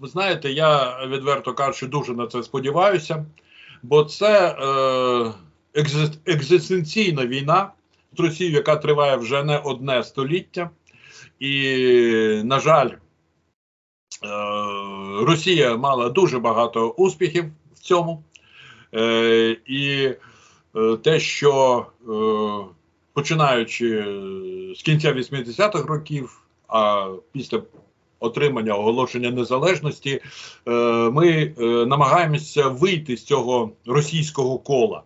ви знаєте, я відверто кажучи, дуже на це сподіваюся, бо це е, екзистенційна війна з Росією, яка триває вже не одне століття, і, на жаль, е, Росія мала дуже багато успіхів в цьому. Е, і е, те, що е, починаючи з кінця 80-х років, а після отримання оголошення незалежності, е, ми е, намагаємося вийти з цього російського кола.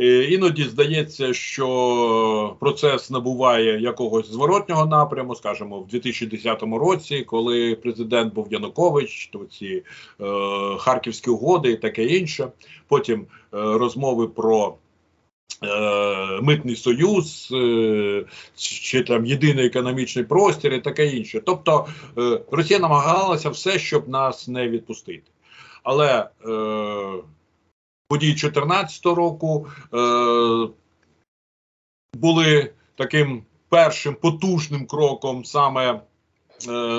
Е, Іноді здається, що процес набуває якогось зворотнього напряму, скажімо, в 2010 році, коли президент був Янукович, то ці е, харківські угоди і таке інше. Потім е, розмови про митний союз, е, чи там єдиний економічний простір і таке інше. Тобто е, Росія намагалася все, щоб нас не відпустити. Але е, події 2014 року е, були таким першим потужним кроком саме е,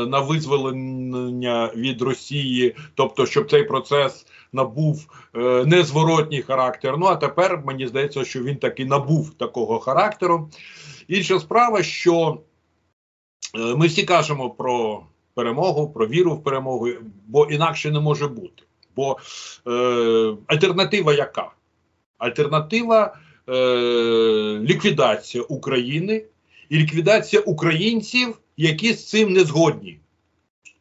на визволення від Росії, тобто, щоб цей процес набув е, незворотній характер. Ну а тепер мені здається, що він таки набув такого характеру. Інша справа, що е, ми всі кажемо про перемогу, про віру в перемогу, бо інакше не може бути. Бо е, альтернатива яка? Альтернатива е, ліквідація України і ліквідація українців, які з цим не згодні.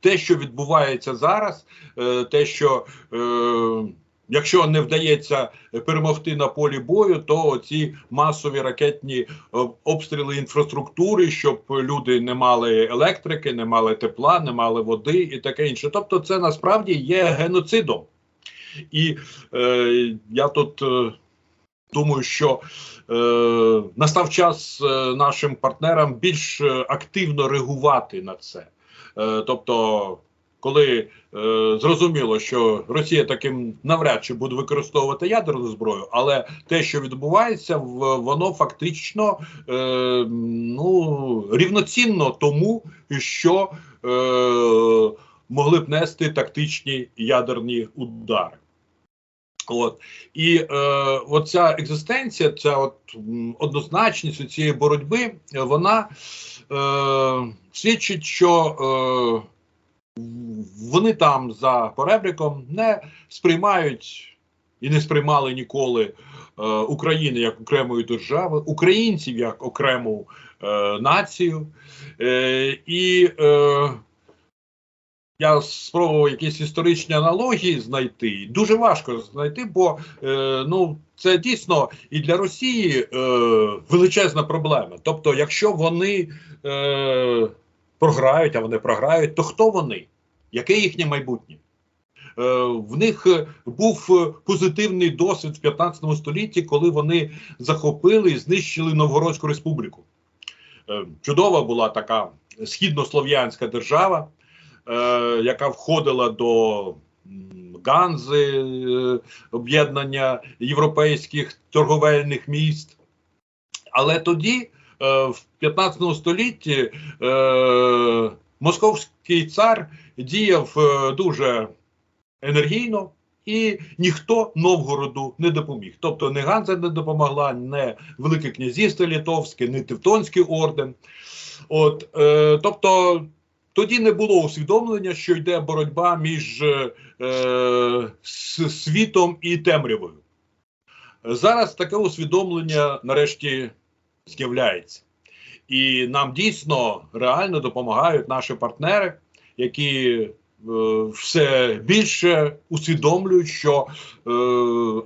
Те, що відбувається зараз, е, те, що е, якщо не вдається перемогти на полі бою, то ці масові ракетні е, обстріли інфраструктури, щоб люди не мали електрики, не мали тепла, не мали води і таке інше. Тобто, це насправді є геноцидом. І е, я тут е, думаю, що е, настав час е, нашим партнерам більш е, активно реагувати на це. Е, тобто, коли е, зрозуміло, що Росія таким навряд чи буде використовувати ядерну зброю, але те, що відбувається, воно фактично е, ну, рівноцінно тому, що е, могли б нести тактичні ядерні удари. От і е, оця екзистенція, ця от однозначність цієї боротьби, вона е, свідчить, що е, вони там за поребриком не сприймають і не сприймали ніколи е, України як окремої держави, українців як окрему е, націю. Е, і е, я спробував якісь історичні аналогії знайти. Дуже важко знайти, бо е, ну це дійсно і для Росії е, величезна проблема. Тобто, якщо вони е, програють, а вони програють, то хто вони? Яке їхнє майбутнє? Е, в них е, був е, позитивний досвід в 15 столітті, коли вони захопили і знищили Новгородську республіку. Чудова була така східнослов'янська держава, яка входила до Ганзи, е, об'єднання європейських торговельних міст. Але тоді, е, в 15 столітті, е, московський цар діяв е, дуже енергійно. І ніхто Новгороду не допоміг. Тобто не Ганза не допомогла, не Велике князівство Литовське, не Тевтонський орден. От, е, тобто тоді не було усвідомлення, що йде боротьба між е, с- світом і темрявою. Зараз таке усвідомлення нарешті з'являється. І нам дійсно реально допомагають наші партнери, які е, все більше усвідомлюють, що е,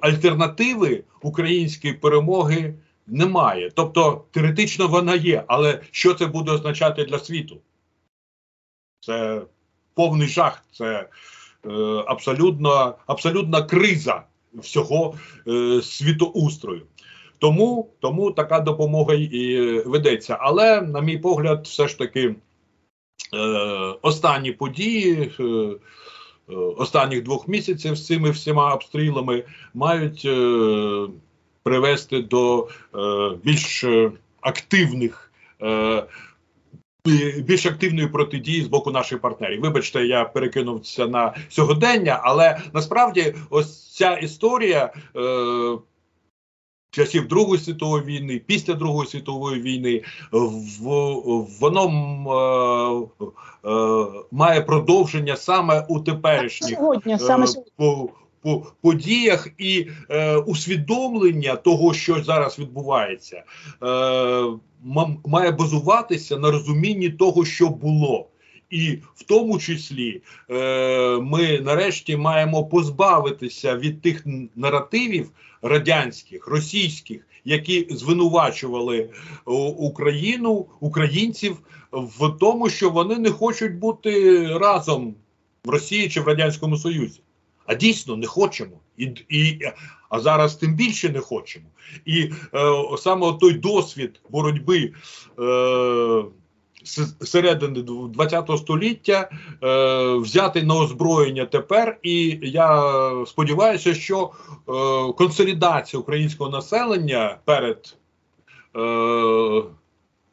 альтернативи української перемоги немає. Тобто теоретично вона є, але що це буде означати для світу? Це повний жах, це е, абсолютно, абсолютна криза всього е, світоустрою. Тому, тому така допомога і ведеться. Але, на мій погляд, все ж таки е, останні події е, останніх двох місяців з цими всіма обстрілами мають привести до більш активних більш активної протидії з боку наших партнерів. Вибачте, я перекинувся на сьогодення, але насправді ось ця історія. Е, Часів Другої світової війни, після Другої світової війни, в, воно е, е, має продовження саме у теперішніх Сьогодні, е, саме сьогодні. По, по подіях і е, усвідомлення того, що зараз відбувається, е, має базуватися на розумінні того, що було. І в тому числі е, ми нарешті маємо позбавитися від тих наративів радянських, російських, які звинувачували Україну, українців в тому, що вони не хочуть бути разом в Росії чи в Радянському Союзі. А дійсно не хочемо. І, і, а зараз тим більше не хочемо. І е, саме той досвід боротьби е, середини ХХ століття е, взяти на озброєння тепер. І я сподіваюся, що е, консолідація українського населення перед е,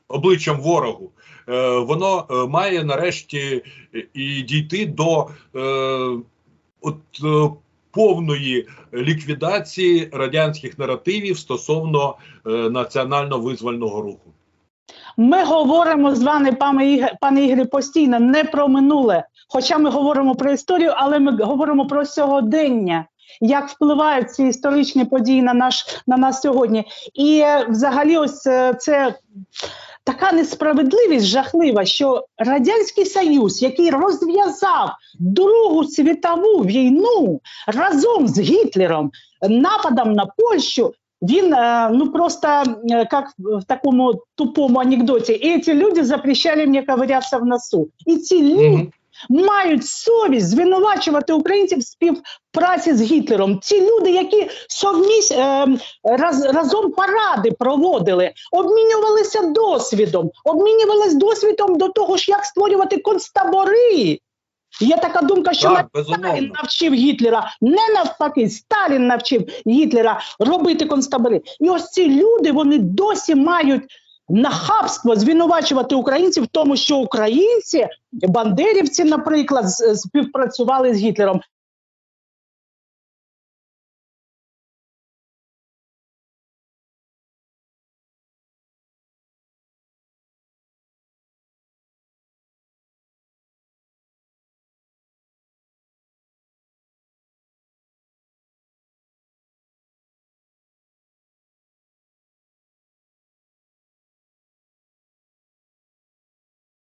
обличчям ворогу. е, Воно е, має нарешті і дійти до е, от е, повної ліквідації радянських наративів стосовно е, національно-визвольного руху. Ми говоримо з вами, пане Ігор, пане Ігорі, постійно не про минуле. Хоча ми говоримо про історію, але ми говоримо про сьогодення. Як впливають ці історичні події на наш на нас сьогодні? І е, взагалі, ось це така несправедливість жахлива, що Радянський Союз, який розв'язав Другу світову війну разом з Гітлером нападом на Польщу, він е, ну просто як как в такому тупому анекдоті. І ці люди запрещали мені ковирятися в носу. І ці люди. Мають совість звинувачувати українців в співпраці з Гітлером. Ці люди, які совмісь е, раз, разом паради проводили, обмінювалися досвідом, обмінювалися досвідом до того ж, як створювати концтабори. Є така думка, що Так, Сталін навчив Гітлера, не навпаки, Сталін навчив Гітлера робити концтабори. І ось ці люди вони досі мають нахабство звинувачувати українців в тому, що українці, бандерівці, наприклад, співпрацювали з Гітлером.